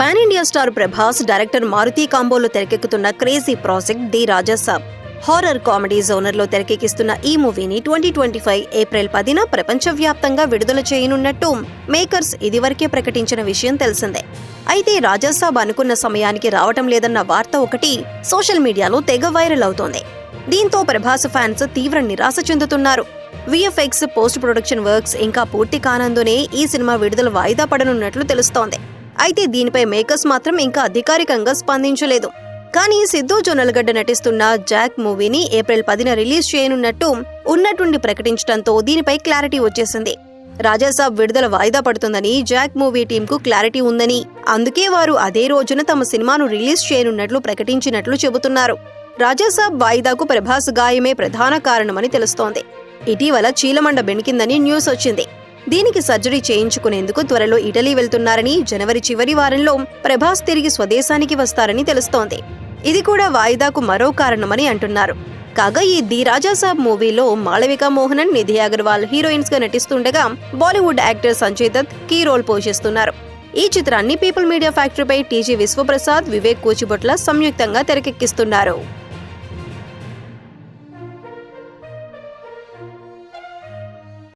Pan India star Prabhas director Maruthi కాంబోలో తెరకెక్కుతున్న crazy project the Rajasaab horror comedy జోనర్లో తెరకెక్కిస్తున్న ఈ మూవీని ట్వంటీ ట్వంటీ ఫైవ్ ఏప్రిల్ పదిన ప్రపంచవ్యాప్తంగా విడుదల చేయనున్నట్టు మేకర్స్ ఇదివరకే ప్రకటించిన విషయం తెలిసిందే. అయితే రాజాసాబ్ అనుకున్న సమయానికి రావటం లేదన్న వార్త ఒకటి సోషల్ మీడియాలో తెగ వైరల్ అవుతోంది. దీంతో ప్రభాస్ ఫ్యాన్స్ తీవ్ర నిరాశ చెందుతున్నారు. విఎఫ్ఎక్స్ పోస్ట్ ప్రొడక్షన్ వర్క్స్ ఇంకా పూర్తి కానందునే ఈ సినిమా విడుదల వాయిదా పడనున్నట్లు తెలుస్తోంది. అయితే దీనిపై మేకర్స్ మాత్రం ఇంకా అధికారికంగా స్పందించలేదు. కానీ సిద్ధు జొన్నలగడ్డ నటిస్తున్న జాక్ మూవీని ఏప్రిల్ పదిన రిలీజ్ చేయనున్నట్టు ఉన్నట్టుండి ప్రకటించడంతో దీనిపై క్లారిటీ వచ్చేసింది. రాజాసాబ్ విడుదల వాయిదా పడుతుందని జాక్ మూవీ టీంకు క్లారిటీ ఉందని అందుకే వారు అదే రోజున తమ సినిమాను రిలీజ్ చేయనున్నట్లు ప్రకటించినట్లు చెబుతున్నారు. రాజాసాబ్ వాయిదాకు ప్రభాస్ గాయమే ప్రధాన కారణమని తెలుస్తోంది. ఇటీవల చీలమండ బెణికిందని న్యూస్ వచ్చింది. దీనికి సర్జరీ చేయించుకునేందుకు త్వరలో ఇటలీ వెళ్తున్నారని జనవరి చివరి వారంలో ప్రభాస్ తిరిగి స్వదేశానికి వస్తారని తెలుస్తోంది. ఇది కూడా వాయిదాకు మరో కారణమని అంటున్నారు. కాగా ఈ ది రాజాసాబ్ మూవీలో మాళవిక మోహనన్ నిధి అగర్వాల్ హీరోయిన్స్గా నటిస్తుండగా Bollywood actor Sanjay Dutt key role పోషిస్తున్నారు. ఈ చిత్రాన్ని పీపుల్ మీడియా ఫ్యాక్టరీపై టీజీ విశ్వప్రసాద్ వివేక్ కూచిబొట్ల సంయుక్తంగా తెరకెక్కిస్తున్నారు.